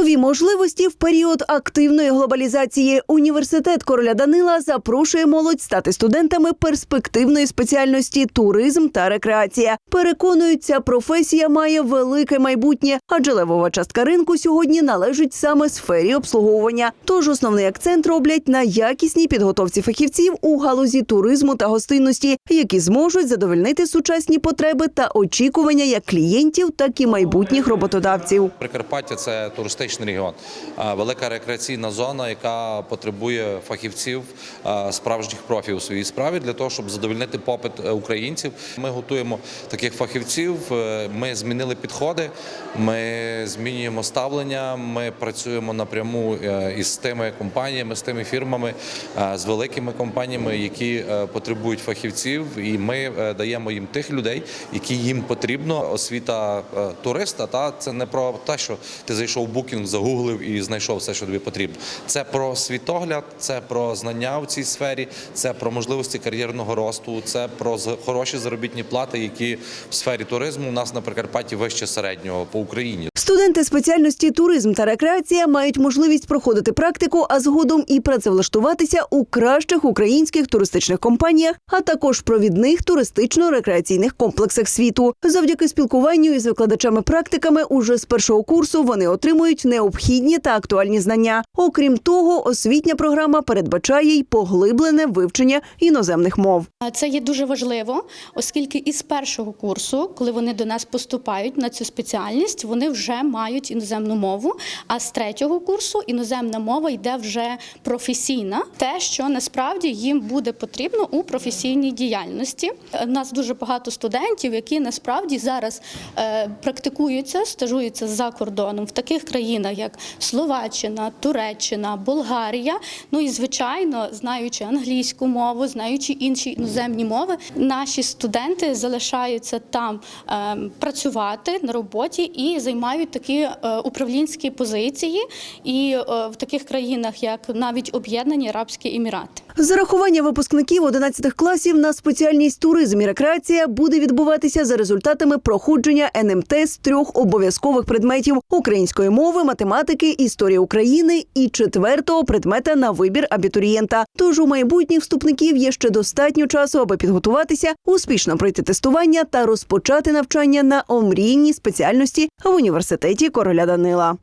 Нові можливості в період активної глобалізації. Університет короля Данила запрошує молодь стати студентами перспективної спеціальності туризм та рекреація. Переконують, ця професія має велике майбутнє, адже левова частка ринку сьогодні належить саме сфері обслуговування. Тож основний акцент роблять на якісній підготовці фахівців у галузі туризму та гостинності, які зможуть задовольнити сучасні потреби та очікування як клієнтів, так і майбутніх роботодавців. Прикарпаття це туристичний регіон, велика рекреаційна зона, яка потребує фахівців, справжніх профів у своїй справі для того, щоб задовольнити попит е, українців. Ми готуємо таких фахівців. е, Ми змінили підходи, ми змінюємо ставлення. Ми працюємо напряму е, із тими компаніями, з тими фірмами, з великими компаніями, які потребують фахівців, і ми даємо їм тих людей, які їм потрібно. Освіта туриста. Та це не про те, що ти зайшов в букінг, загуглив і знайшов все, що тобі потрібно. Це про світогляд, це про знання в цій сфері, це про можливості кар'єрного росту, це про хороші заробітні плати, які в сфері туризму у нас на Прикарпатті вище середнього по Україні. Студенти спеціальності туризм та рекреація мають можливість проходити практику, а згодом і працевлаштуватися у кращих українських туристичних компаніях, а також провідних туристично-рекреаційних комплексах світу. Завдяки спілкуванню із викладачами-практиками уже з першого курсу вони отримують необхідні та актуальні знання. Окрім того, освітня програма передбачає й поглиблене вивчення іноземних мов. Це є дуже важливо, оскільки із першого курсу, коли вони до нас поступають на цю спеціальність, вони вже мають іноземну мову. А з третього курсу іноземна мова йде вже професійна, те, що насправді їм буде потрібно у професійній діяльності. У нас дуже багато студентів, які насправді зараз е, практикуються, стажуються за кордоном в таких країнах, як Словаччина, Туреччина, Болгарія. Ну і звичайно, знаючи англійську мову, знаючи інші іноземні мови, наші студенти залишаються там е, працювати на роботі і займають такі е, управлінські позиції, і е, в таких країнах, як навіть Об'єднані Арабські Емірати. Зарахування випускників 11 класів на спеціальність туризм і рекреація буде відбуватися за результатами проходження НМТ з трьох обов'язкових предметів української мови, математики, історії України і четвертого предмета на вибір абітурієнта. Тож у майбутніх вступників є ще достатньо часу, аби підготуватися, успішно пройти тестування та розпочати навчання на омрійній спеціальності в університеті короля Данила.